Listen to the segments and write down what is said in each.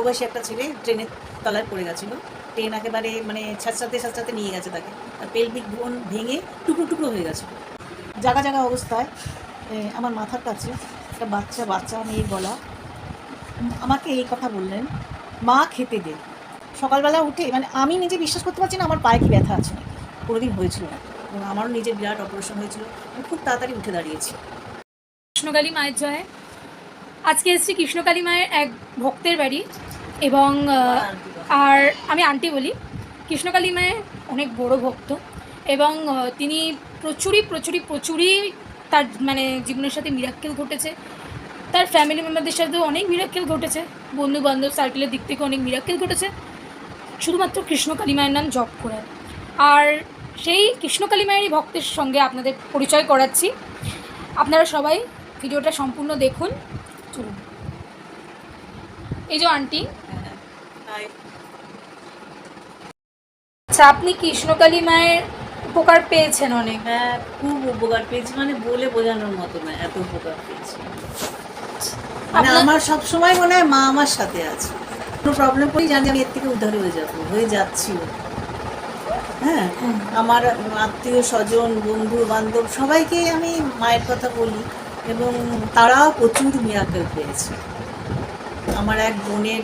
অল্পবয়সী একটা ছেলে ট্রেনের তলায় পড়ে গেছিল। ট্রেন একেবারে মানে ছাঁচড়াতে ছাঁচড়াতে নিয়ে গেছে তাকে। আর পেলভিক বোন ভেঙে টুকরো টুকরো হয়ে গেছে জায়গা জায়গা অবস্থায় আমার মাথার কাছে একটা বাচ্চা বাচ্চা মেয়ের গলা। আমাকে এই কথা বললেন, মা খেতে দে। সকালবেলা উঠে মানে আমি নিজে বিশ্বাস করতে পারছি না, আমার পায়ে কি ব্যথা আছে কোনোদিন হয়েছিল না। এবং আমারও নিজের বিরাট অপারেশন হয়েছিল। আমি খুব তাড়াতাড়ি উঠে দাঁড়িয়েছি। কৃষ্ণকালী মায়ের জয়। আজকে এসেছি কৃষ্ণকালী মায়ের এক ভক্তের বাড়ি এবং আর আমি আন্টি বলি। কৃষ্ণকালী মায়ের অনেক বড় ভক্ত এবং তিনি প্রচুরই প্রচুরই প্রচুরই তার মানে জীবনের সাথে মিরাক্কেল ঘটেছে। তার ফ্যামিলি মেম্বারদের সাথেও অনেক মিরাক্কেল ঘটেছে। বন্ধু বান্ধব সার্কেলের দিক থেকে অনেক মিরাক্কেল ঘটেছে। শুধুমাত্র কৃষ্ণকালী মায়ের নাম জপ করে। আর সেই কৃষ্ণকালী মায়েরই ভক্তের সঙ্গে আপনাদের পরিচয় করাচ্ছি। আপনারা সবাই ভিডিওটা সম্পূর্ণ দেখুন। এই যে আন্টি। আচ্ছা আপনি কৃষ্ণকালী মায়ের উপকার পেয়েছেন অনেক? হ্যাঁ খুব উপকার পেয়েছি মানে বলে বোঝানোর মতো না এত উপকার পেয়েছি। মানে আমার সব সময় মনে হয় মা আমার সাথে আছে। কোনো প্রবলেম করি জানি আমি এর থেকে উদ্ধার হয়ে যাব হয়ে যাচ্ছিও হ্যাঁ আমার আত্মীয় স্বজন বন্ধু বান্ধব সবাইকে আমি মায়ের কথা বলি এবং তারাও প্রচুর মিরাকেল পেয়েছে। আমার এক বোনের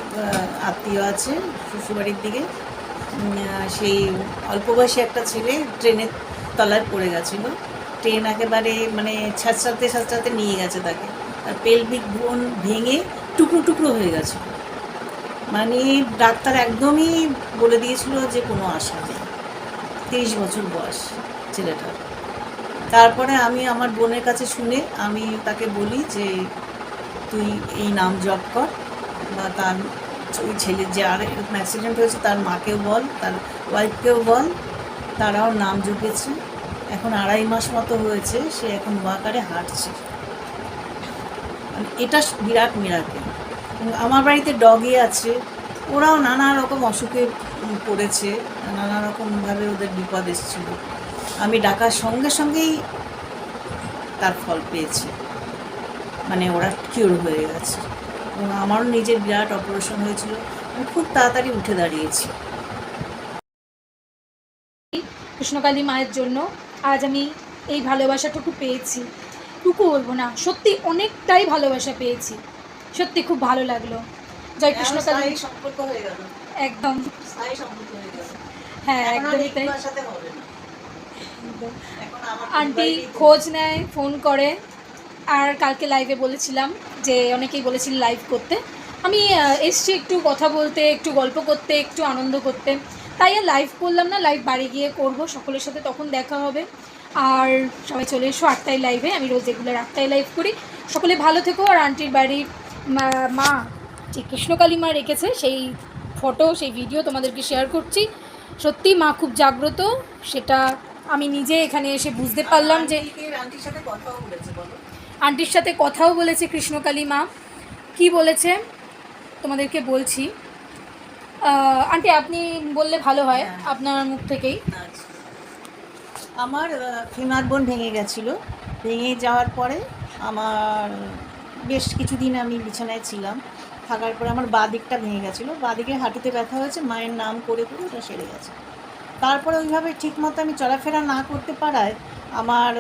আত্মীয় আছে শ্বশুরবাড়ির দিকে। সেই অল্প বয়সী একটা ছেলে ট্রেনের তলায় পড়ে গেছিল। ট্রেন একেবারে মানে ছাঁচড়াতে ছাঁচড়াতে নিয়ে গেছে তাকে। আর পেলভিক বোন ভেঙে টুকরো টুকরো হয়ে গেছে। মানে ডাক্তার একদমই বলে দিয়েছিল যে কোনো আশা নেই। তিরিশ বছর বয়স ছেলেটার। তারপরে আমি আমার বোনের কাছে শুনে আমি তাকে বলি যে, তুই এই নাম জপ কর বা তার ওই ছেলের যে আর অ্যাক্সিডেন্ট হয়েছে, তার মাকেও বল, তার ওয়াইফকেও বল, তারাও নাম জপেছে এখন আড়াই মাস মতো হয়েছে, সে এখন ওয়াকারে হাঁটছে। এটা বিরাট মিরাকে আমার বাড়িতে ডগি আছে, ওরাও নানা রকম অসুখে পড়েছে, নানা রকমভাবে ওদের বিপদ এসেছিল। আমি ডাকার সঙ্গে সঙ্গেই তার ফল পেয়েছি। মানে ওরা কিওর হয়ে গেছে। আমারও নিজের বিরাট অপারেশন হয়েছিল। আমি খুব তাড়াতাড়ি উঠে দাঁড়িয়েছি। কৃষ্ণকালী মায়ের জন্য আজ আমি এই ভালোবাসাটুকু পেয়েছি। টুকু বলব না সত্যি অনেকটাই ভালোবাসা পেয়েছি। সত্যি খুব ভালো লাগল। জয় কৃষ্ণকালী। সম্পর্ক হয়ে গেল। একদম। হয়ে হ্যাঁ একদমই তাই। আন্টি খোঁজ নেয় ফোন করে। আর কালকে লাইভে বলেছিলাম যে অনেকেই বলেছিল লাইভ করতে। আমি এসছি একটু কথা বলতে, একটু গল্প করতে, একটু আনন্দ করতে। তাই আর লাইভ করলাম না লাইভ বাড়ি গিয়ে করব, সকলের সাথে তখন দেখা হবে। আর সবাই চলে এসো আটটায় লাইভে আমি রোজ রেগুলার আটটায় লাইভ করি। সকলে ভালো থেকো, আর আন্টির বাড়ির মা- যে কৃষ্ণকালী মা রেখেছে, সেই ফটো সেই ভিডিও তোমাদেরকে শেয়ার করছি। সত্যি মা খুব জাগ্রত, সেটা আমি নিজে এখানে এসে বুঝতে পারলাম যে আন্টির সাথে কথাও বলেছে, বলো। আন্টির সাথে কথাও বলেছে কৃষ্ণকালী মা। কি বলেছে? তোমাদেরকে বলছি। আন্টি আপনি বললে ভালো হয় হ্যাঁ। আপনার মুখ থেকেই। আচ্ছা। আমার ফিমার বোন ভেঙে গেছিল। ভেঙে যাওয়ার পরে আমার বেশ কিছুদিন আমি বিছানায় ছিলাম। থাকার পরে আমার বাঁ দিকটা ভেঙে গেছিল। বাঁ দিকে হাঁটুতে ব্যথা হয়েছে মায়ের নাম করে করে ওটা সেরে গেছে। তারপরে ওইভাবে ঠিকমতো আমি চলাফেরা না করতে পারায় আমার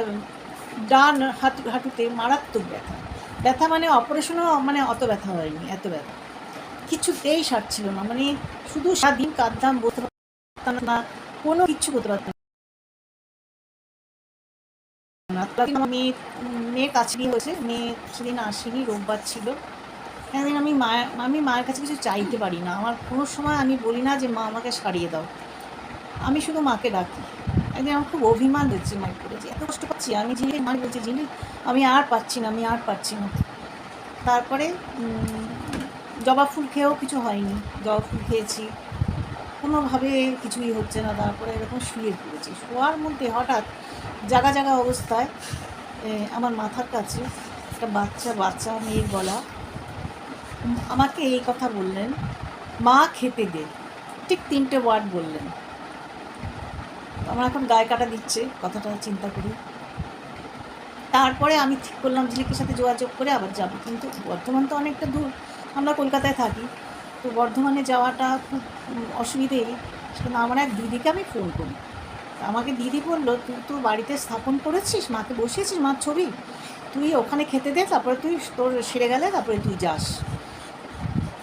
ডান হাঁটু হাঁটুতে মারাত্মক ব্যথা। ব্যথা মানে অপারেশনও মানে অত ব্যথা হয়নি, এত ব্যথা। কিছুতেই সারছিল না মানে শুধু সারাদিন কাঁদতাম বলতে পারতাম না, কোনো কিচ্ছু করতে পারতাম না। আমার মেয়ে কাছে গিয়ে হয়েছে মেয়ে সেদিন আসেনি, রোববার ছিল। আমি মায়ের আমি মায়ের কাছে কিছু চাইতে পারি না। আমার কোনো সময় আমি বলি না যে, মা, আমাকে সারিয়ে দাও। আমি শুধু মাকে ডাকি। একদিন আমার খুব অভিমান হচ্ছে মায়ের করে যে, এত কষ্ট পাচ্ছি, আমি জিনিস মা বলছি জিনিস, আমি আর পাচ্ছি না, আমি আর পাচ্ছি না। তারপরে জবা ফুল খেয়েও কিছু হয়নি। জবা ফুল খেয়েছি। কোনোভাবে কিছুই হচ্ছে না। তারপরে এরকম শুয়ে পড়েছি। শোয়ার মধ্যে হঠাৎ জাগা জাগা অবস্থায় আমার মাথার কাছে একটা বাচ্চা বাচ্চা মেয়ের গলা আমাকে এই কথা বললেন, মা খেতে দে। ঠিক তিনটে ওয়ার্ড বললেন। আমার এখন গায়ে কাটা দিচ্ছে, কথাটা চিন্তা করি। তারপরে আমি ঠিক করলাম ঝিলিকের সাথে যোগাযোগ করে আবার যাব। কিন্তু বর্ধমান তো অনেকটা দূর, আমরা কলকাতায় থাকি। তো বর্ধমানে যাওয়াটা খুব অসুবিধেই। সেখানে আমার এক দিদিকে আমি ফোন করি। আমাকে দিদি বলল, তুই তো বাড়িতে স্থাপন করেছিস? মাকে বসিয়েছিস মার ছবি? তুই ওখানে খেতে দে, তারপরে তুই তোর সেরে গেলে, তারপরে তুই যাস।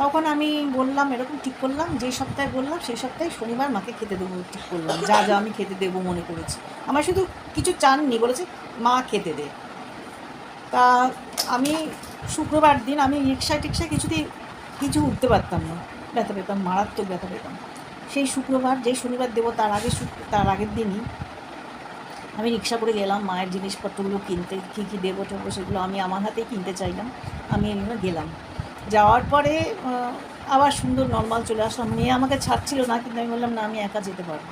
তখন আমি বললাম, এরকম ঠিক করলাম, যে সপ্তাহে বললাম, সেই সপ্তাহে শনিবার মাকে খেতে দেবো, ঠিক করলাম। যা যা আমি খেতে দেবো মনে করেছি। আমার শুধু কিছু চাননি, বলেছে, মা খেতে দে। তা আমি শুক্রবার দিন আমি রিক্সায় টিক্সায় কিছুতেই কিছু উঠতে পারতাম না। ব্যথা পেতাম, মারাত্মক ব্যথা পেতাম। সেই শুক্রবার যে শনিবার দেবো, তার আগে তার আগের দিনই আমি রিক্সা করে গেলাম, মায়ের জিনিসপত্রগুলো কিনতে, কী কী দেবো টেবো সেগুলো আমি আমার হাতেই কিনতে চাইলাম। আমি এগুলো গেলাম। যাওয়ার পরে আবার সুন্দর নর্মাল চলে আসলাম। মেয়ে আমাকে ছাড়ছিল না, কিন্তু আমি বললাম, না, আমি একা যেতে পারব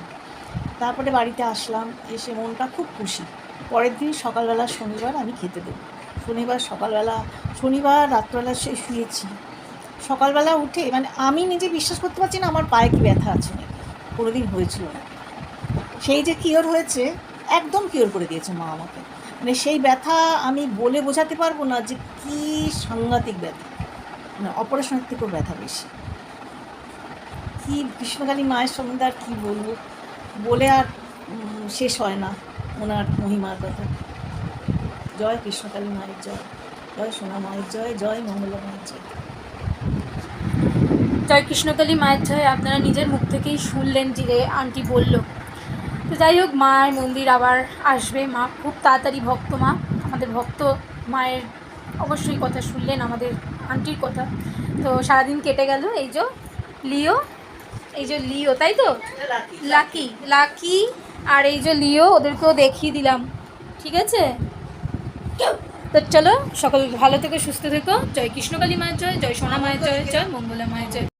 তারপরে বাড়িতে আসলাম, এসে মনটা খুব খুশি। পরের দিন সকালবেলা শনিবার আমি খেতে দেবো। শনিবার সকালবেলা, শনিবার রাত্রবেলা সে শুয়েছি। সকালবেলা উঠে মানে আমি নিজে বিশ্বাস করতে পারছি না, আমার পায়ে কি ব্যথা আছে নাকি? কোনোদিন হয়েছিল না। সেই যে কিওর হয়েছে, একদম কিওর করে দিয়েছে মা আমাকে। মানে সেই ব্যথা আমি বলে বোঝাতে পারব না যে কী সাংঘাতিক ব্যথা। অপারেশনের থেকেও ব্যথা বেশি। কী গ্রীষ্মকালী মায়ের সম্বন্ধে আর কী বলব? বলে আর শেষ হয় না ওনার মহিমার কথা। জয় কৃষ্ণকালী মায়ের জয় জয় সোনা মায়ের জয় জয় মঙ্গলা মায়ের জয়। জয় কৃষ্ণকালী মায়ের জয় আপনারা নিজের মুখ থেকেই শুনলেন যে আন্টি বলল। তো যাই হোক, মায়ের মন্দির আবার আসবে মা। খুব তাড়াতাড়ি ভক্ত মা। আমাদের ভক্ত মায়ের অবশ্যই কথা শুনলেন, আমাদের আন্টির কথা। তো সারাদিন কেটে গেল এই যে লিও এই যে লিও তাই তো? লাকি। লাকি আর এই যে লিও ওদেরকেও দেখিয়ে দিলাম ঠিক আছে? তো চলো সকল ভালো থেকে সুস্থ থেকো। জয় কৃষ্ণকালী মায়ের জয় জয় সোনা মায়ের জয় জয় মঙ্গলা মায়ের জয়।